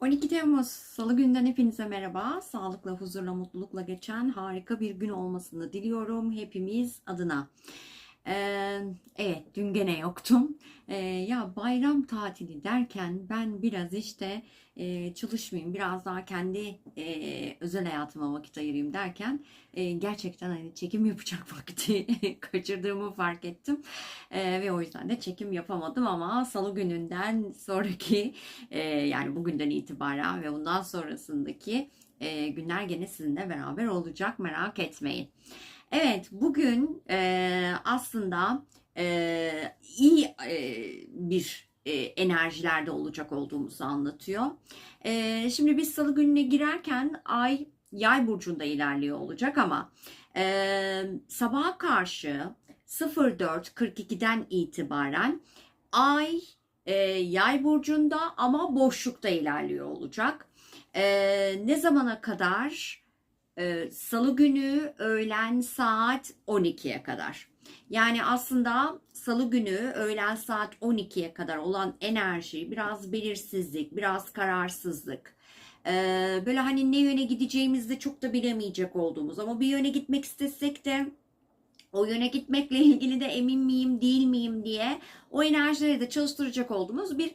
12 Temmuz Salı günden hepinize merhaba. Sağlıkla, huzurla, mutlulukla geçen harika bir gün olmasını diliyorum hepimiz adına. Ee, evet, dün gene yoktum. Ee, ya bayram tatili derken ben biraz işte e, çalışmayayım, biraz daha kendi e, özel hayatıma vakit ayırayım derken e, gerçekten hani çekim yapacak vakti kaçırdığımı fark ettim. E, ve o yüzden de çekim yapamadım ama salı gününden sonraki e, yani bugünden itibaren ve bundan sonrasındaki e, günler gene sizinle beraber olacak merak etmeyin. Evet bugün e, aslında e, iyi e, bir e, enerjilerde olacak olduğumuzu anlatıyor. E, şimdi biz salı gününe girerken ay yay burcunda ilerliyor olacak ama e, sabaha karşı 04.42'den itibaren ay e, yay burcunda ama boşlukta ilerliyor olacak. E, ne zamana kadar? E, Salı günü öğlen saat 12'ye kadar. Yani aslında salı günü öğlen saat 12'ye kadar olan enerji biraz belirsizlik, biraz kararsızlık. Ee, böyle hani ne yöne gideceğimizde çok da bilemeyecek olduğumuz ama bir yöne gitmek istesek de o yöne gitmekle ilgili de emin miyim değil miyim diye o enerjileri de çalıştıracak olduğumuz bir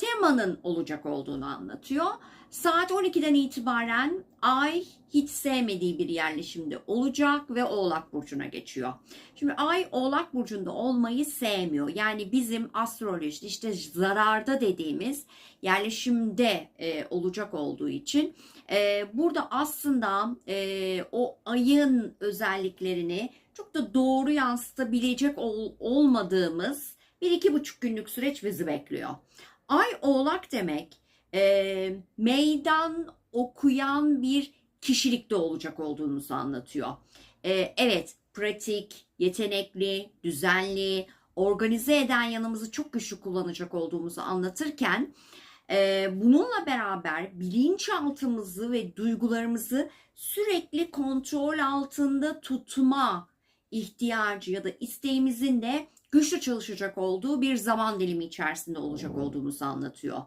temanın olacak olduğunu anlatıyor. Saat 12'den itibaren Ay hiç sevmediği bir yerleşimde olacak ve Oğlak Burcu'na geçiyor. Şimdi Ay Oğlak Burcu'nda olmayı sevmiyor. Yani bizim astrolojide işte zararda dediğimiz yerleşimde e, olacak olduğu için e, burada aslında e, o ayın özelliklerini çok da doğru yansıtabilecek ol, olmadığımız bir iki buçuk günlük süreç bizi bekliyor. Ay Oğlak demek e, meydan okuyan bir kişilikte olacak olduğumuzu anlatıyor. E, evet, pratik, yetenekli, düzenli, organize eden yanımızı çok güçlü kullanacak olduğumuzu anlatırken e, bununla beraber bilinçaltımızı ve duygularımızı sürekli kontrol altında tutma ihtiyacı ya da isteğimizin de güçlü çalışacak olduğu bir zaman dilimi içerisinde olacak olduğumuzu anlatıyor.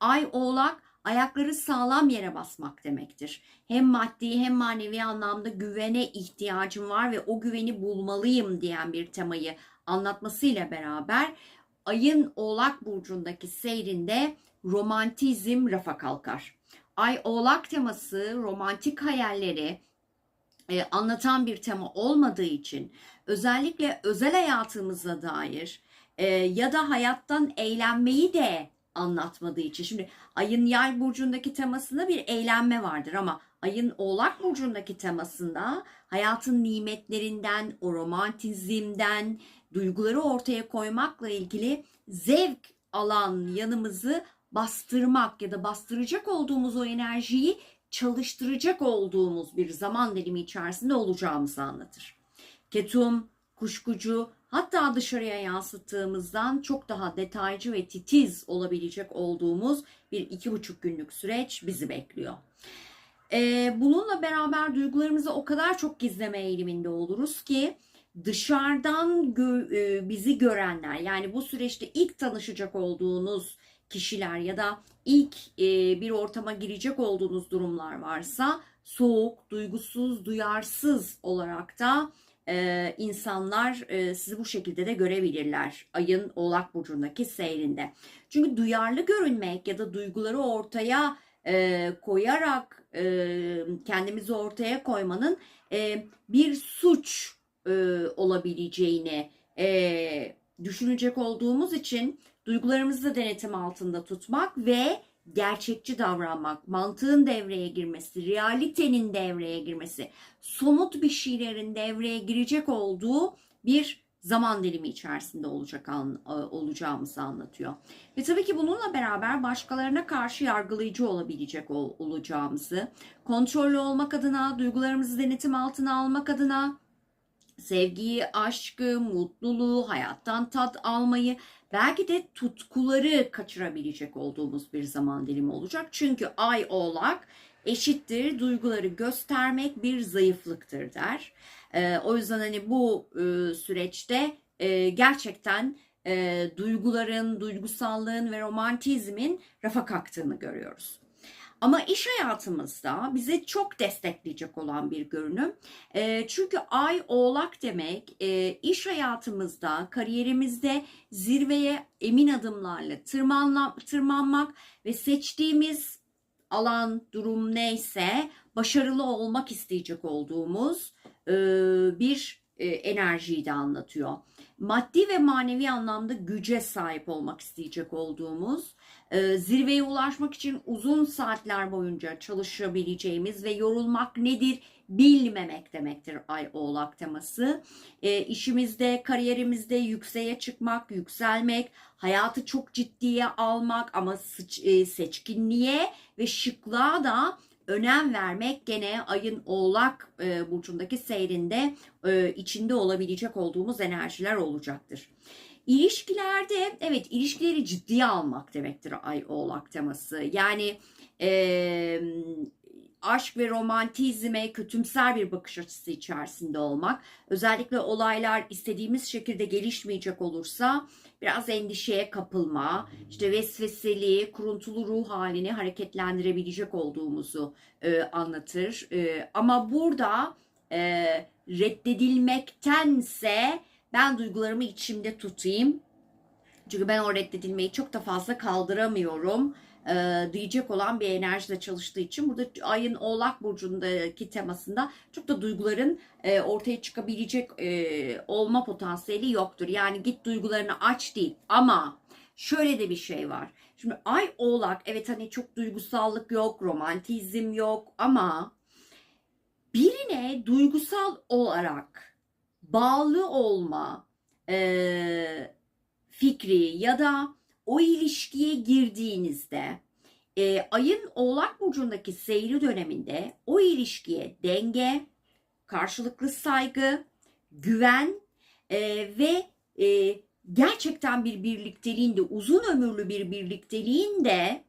Ay Oğlak ayakları sağlam yere basmak demektir. Hem maddi hem manevi anlamda güvene ihtiyacım var ve o güveni bulmalıyım diyen bir temayı anlatmasıyla beraber ayın Oğlak burcundaki seyrinde romantizm rafa kalkar. Ay Oğlak teması romantik hayalleri e, anlatan bir tema olmadığı için özellikle özel hayatımıza dair e, ya da hayattan eğlenmeyi de anlatmadığı için. Şimdi ayın yay burcundaki temasında bir eğlenme vardır ama ayın oğlak burcundaki temasında hayatın nimetlerinden, o romantizmden, duyguları ortaya koymakla ilgili zevk alan yanımızı bastırmak ya da bastıracak olduğumuz o enerjiyi çalıştıracak olduğumuz bir zaman dilimi içerisinde olacağımızı anlatır. Ketum, kuşkucu, hatta dışarıya yansıttığımızdan çok daha detaycı ve titiz olabilecek olduğumuz bir iki buçuk günlük süreç bizi bekliyor. Ee, bununla beraber duygularımızı o kadar çok gizleme eğiliminde oluruz ki dışarıdan gö- e, bizi görenler yani bu süreçte ilk tanışacak olduğunuz kişiler ya da ilk e, bir ortama girecek olduğunuz durumlar varsa soğuk, duygusuz, duyarsız olarak da e, insanlar e, sizi bu şekilde de görebilirler ayın oğlak burcundaki seyrinde. Çünkü duyarlı görünmek ya da duyguları ortaya e, koyarak e, kendimizi ortaya koymanın e, bir suç e, olabileceğini e, düşünecek olduğumuz için duygularımızı da denetim altında tutmak ve gerçekçi davranmak, mantığın devreye girmesi, realitenin devreye girmesi, somut bir şeylerin devreye girecek olduğu bir zaman dilimi içerisinde olacak olacağımızı anlatıyor. Ve tabii ki bununla beraber başkalarına karşı yargılayıcı olabilecek olacağımızı, kontrollü olmak adına, duygularımızı denetim altına almak adına, sevgiyi, aşkı, mutluluğu, hayattan tat almayı, belki de tutkuları kaçırabilecek olduğumuz bir zaman dilimi olacak. Çünkü ay oğlak eşittir duyguları göstermek bir zayıflıktır der. Ee, o yüzden hani bu e, süreçte e, gerçekten e, duyguların, duygusallığın ve romantizmin rafa kalktığını görüyoruz. Ama iş hayatımızda bize çok destekleyecek olan bir görünüm. E, çünkü ay oğlak demek e, iş hayatımızda, kariyerimizde zirveye emin adımlarla tırmanmak ve seçtiğimiz alan, durum neyse başarılı olmak isteyecek olduğumuz e, bir e, enerjiyi de anlatıyor. Maddi ve manevi anlamda güce sahip olmak isteyecek olduğumuz, e, zirveye ulaşmak için uzun saatler boyunca çalışabileceğimiz ve yorulmak nedir bilmemek demektir Ay Oğlak teması. E, işimizde, kariyerimizde yükseğe çıkmak, yükselmek, hayatı çok ciddiye almak ama e, seçkinliğe ve şıklığa da önem vermek gene ayın oğlak e, burcundaki seyrinde e, içinde olabilecek olduğumuz enerjiler olacaktır. İlişkilerde evet ilişkileri ciddiye almak demektir ay oğlak teması. Yani e, aşk ve romantizme kötümser bir bakış açısı içerisinde olmak. Özellikle olaylar istediğimiz şekilde gelişmeyecek olursa biraz endişeye kapılma, işte vesveseli, kuruntulu ruh halini hareketlendirebilecek olduğumuzu e, anlatır. E, ama burada e, reddedilmektense ben duygularımı içimde tutayım. Çünkü ben o reddedilmeyi çok da fazla kaldıramıyorum e, diyecek olan bir enerjide çalıştığı için burada ayın oğlak burcundaki temasında çok da duyguların e, ortaya çıkabilecek e, olma potansiyeli yoktur. Yani git duygularını aç değil ama şöyle de bir şey var. Şimdi ay oğlak evet hani çok duygusallık yok, romantizm yok ama birine duygusal olarak bağlı olma e, fikri ya da o ilişkiye girdiğinizde e, ayın oğlak burcundaki seyri döneminde o ilişkiye denge, karşılıklı saygı, güven e, ve e, gerçekten bir birlikteliğin de uzun ömürlü bir birlikteliğin de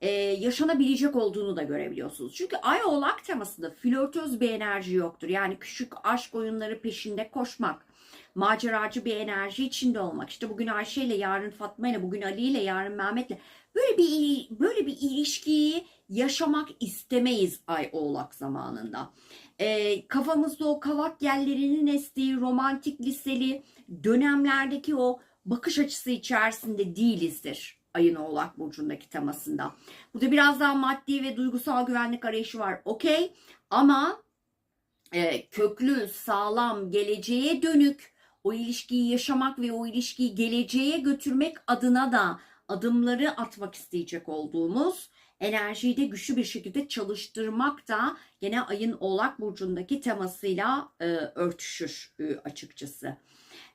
e, yaşanabilecek olduğunu da görebiliyorsunuz. Çünkü ay oğlak temasında flörtöz bir enerji yoktur. Yani küçük aşk oyunları peşinde koşmak, maceracı bir enerji içinde olmak. İşte bugün Ayşe ile yarın Fatma ile bugün Ali ile yarın Mehmet ile böyle bir böyle bir ilişkiyi yaşamak istemeyiz Ay Oğlak zamanında. E, kafamızda o kavak yerlerinin estiği romantik liseli dönemlerdeki o bakış açısı içerisinde değilizdir ayın oğlak burcundaki temasında. Burada biraz daha maddi ve duygusal güvenlik arayışı var. Okey ama e, köklü, sağlam, geleceğe dönük o ilişkiyi yaşamak ve o ilişkiyi geleceğe götürmek adına da adımları atmak isteyecek olduğumuz enerjiyi de güçlü bir şekilde çalıştırmak da gene ayın oğlak burcundaki temasıyla e, örtüşür e, açıkçası.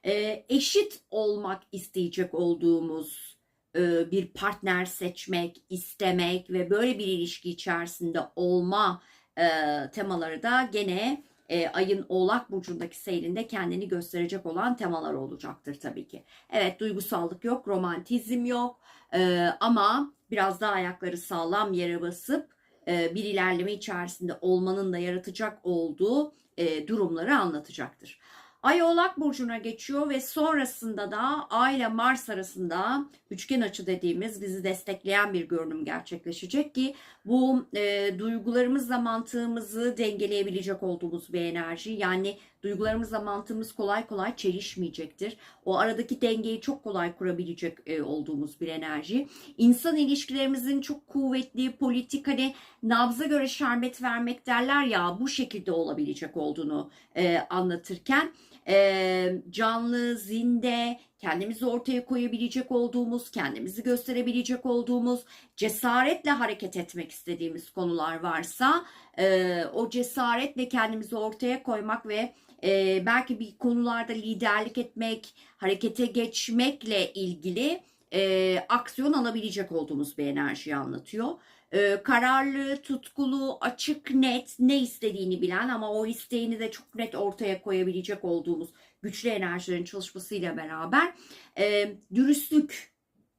E, eşit olmak isteyecek olduğumuz e, bir partner seçmek, istemek ve böyle bir ilişki içerisinde olma e, temaları da gene e, ayın oğlak burcundaki seyrinde kendini gösterecek olan temalar olacaktır tabii ki. Evet duygusallık yok, romantizm yok e, ama biraz daha ayakları sağlam yere basıp e, bir ilerleme içerisinde olmanın da yaratacak olduğu e, durumları anlatacaktır. Ay Oğlak Burcu'na geçiyor ve sonrasında da Ay ile Mars arasında üçgen açı dediğimiz bizi destekleyen bir görünüm gerçekleşecek ki bu e, duygularımızla mantığımızı dengeleyebilecek olduğumuz bir enerji. Yani duygularımızla mantığımız kolay kolay çelişmeyecektir. O aradaki dengeyi çok kolay kurabilecek e, olduğumuz bir enerji. İnsan ilişkilerimizin çok kuvvetli, politik hani nabza göre şerbet vermek derler ya bu şekilde olabilecek olduğunu e, anlatırken e, canlı, zinde, kendimizi ortaya koyabilecek olduğumuz, kendimizi gösterebilecek olduğumuz, cesaretle hareket etmek istediğimiz konular varsa e, o cesaretle kendimizi ortaya koymak ve e, belki bir konularda liderlik etmek, harekete geçmekle ilgili e, aksiyon alabilecek olduğumuz bir enerjiyi anlatıyor e, kararlı, tutkulu, açık, net, ne istediğini bilen ama o isteğini de çok net ortaya koyabilecek olduğumuz güçlü enerjilerin çalışmasıyla beraber e, dürüstlük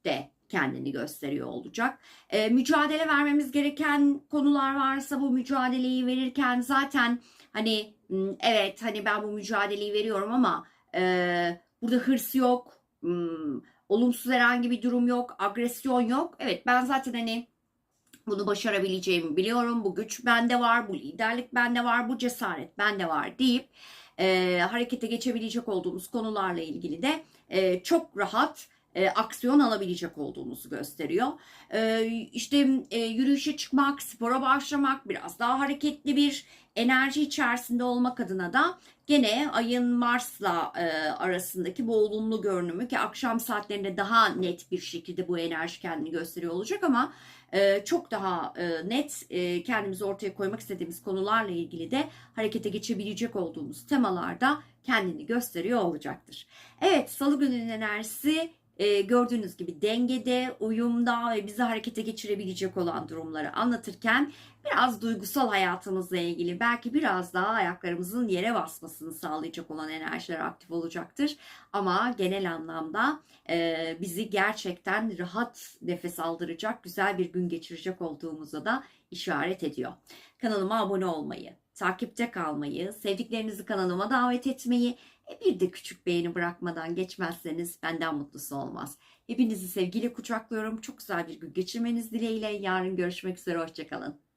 de kendini gösteriyor olacak. E, mücadele vermemiz gereken konular varsa bu mücadeleyi verirken zaten hani evet hani ben bu mücadeleyi veriyorum ama e, burada hırs yok, olumsuz herhangi bir durum yok, agresyon yok. Evet ben zaten hani Bunu başarabileceğimi biliyorum. Bu güç bende var, bu liderlik bende var, bu cesaret bende var deyip e, harekete geçebilecek olduğumuz konularla ilgili de e, çok rahat e, aksiyon alabilecek olduğumuzu gösteriyor. E, işte e, yürüyüşe çıkmak, spora başlamak, biraz daha hareketli bir enerji içerisinde olmak adına da gene ayın Mars'la e, arasındaki bu olumlu görünümü ki akşam saatlerinde daha net bir şekilde bu enerji kendini gösteriyor olacak ama e, çok daha e, net e, kendimizi ortaya koymak istediğimiz konularla ilgili de harekete geçebilecek olduğumuz temalarda kendini gösteriyor olacaktır. Evet salı gününün enerjisi e, gördüğünüz gibi dengede, uyumda ve bizi harekete geçirebilecek olan durumları anlatırken biraz duygusal hayatımızla ilgili belki biraz daha ayaklarımızın yere basmasını sağlayacak olan enerjiler aktif olacaktır. Ama genel anlamda e, bizi gerçekten rahat nefes aldıracak, güzel bir gün geçirecek olduğumuza da işaret ediyor. Kanalıma abone olmayı, takipte kalmayı, sevdiklerinizi kanalıma davet etmeyi e bir de küçük beğeni bırakmadan geçmezseniz benden mutlusu olmaz. Hepinizi sevgiyle kucaklıyorum. Çok güzel bir gün geçirmeniz dileğiyle. Yarın görüşmek üzere. Hoşçakalın.